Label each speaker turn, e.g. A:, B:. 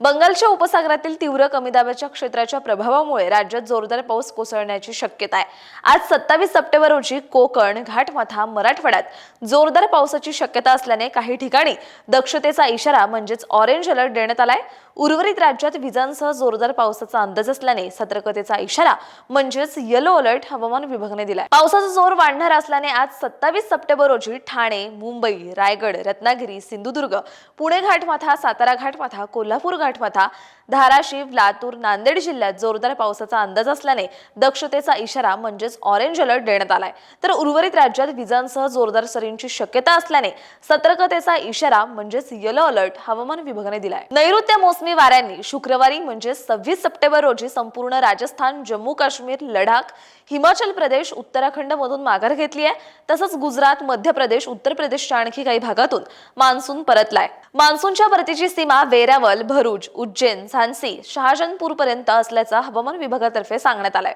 A: बंगालच्या उपसागरातील तीव्र कमी दाबाच्या क्षेत्राच्या प्रभावामुळे राज्यात जोरदार पाऊस कोसळण्याची शक्यता आहे. आज सत्तावीस सप्टेंबर रोजी कोकण घाटमाथा मराठवाड्यात जोरदार पावसाची शक्यता असल्याने काही ठिकाणी दक्षतेचा इशारा म्हणजेच ऑरेंज अलर्ट देण्यात आलाय. उर्वरित राज्यात विजांसह जोरदार पावसाचा अंदाज असल्याने सतर्कतेचा इशारा म्हणजेच येलो अलर्ट हवामान विभागाने दिलाय. पावसाचा जोर वाढणार असल्याने आज सत्तावीस सप्टेंबर रोजी ठाणे मुंबई रायगड रत्नागिरी सिंधुदुर्ग पुणे घाटमाथा सातारा घाटमाथा कोल्हापूर घाट घाटमाथा धाराशिव लातूर नांदेड जिल्ह्यात जोरदार पावसाचा अंदाज असल्याने दक्षतेचा इशारा म्हणजेच ऑरेंज अलर्ट देण्यात आलाय. तर उर्वरित राज्यात विजांसह जोरदार सरींची शक्यता असल्याने सतर्कतेचा इशारा म्हणजेच येलो अलर्ट हवामान विभागाने दिलाय. नैऋत्य मोसमी वाऱ्यांनी शुक्रवारी म्हणजे सव्वीस सप्टेंबर रोजी संपूर्ण राजस्थान जम्मू काश्मीर लडाख हिमाचल प्रदेश उत्तराखंड मधून माघार घेतली आहे. तसंच गुजरात मध्य प्रदेश उत्तर प्रदेशच्या आणखी काही भागातून मान्सून परतलाय. मान्सूनच्या परतीची सीमा वेरावल भरूच उज्जैन झांसी शहाजनपूर पर्यंत असल्याचं हवामान विभागातर्फे सांगण्यात आलंय.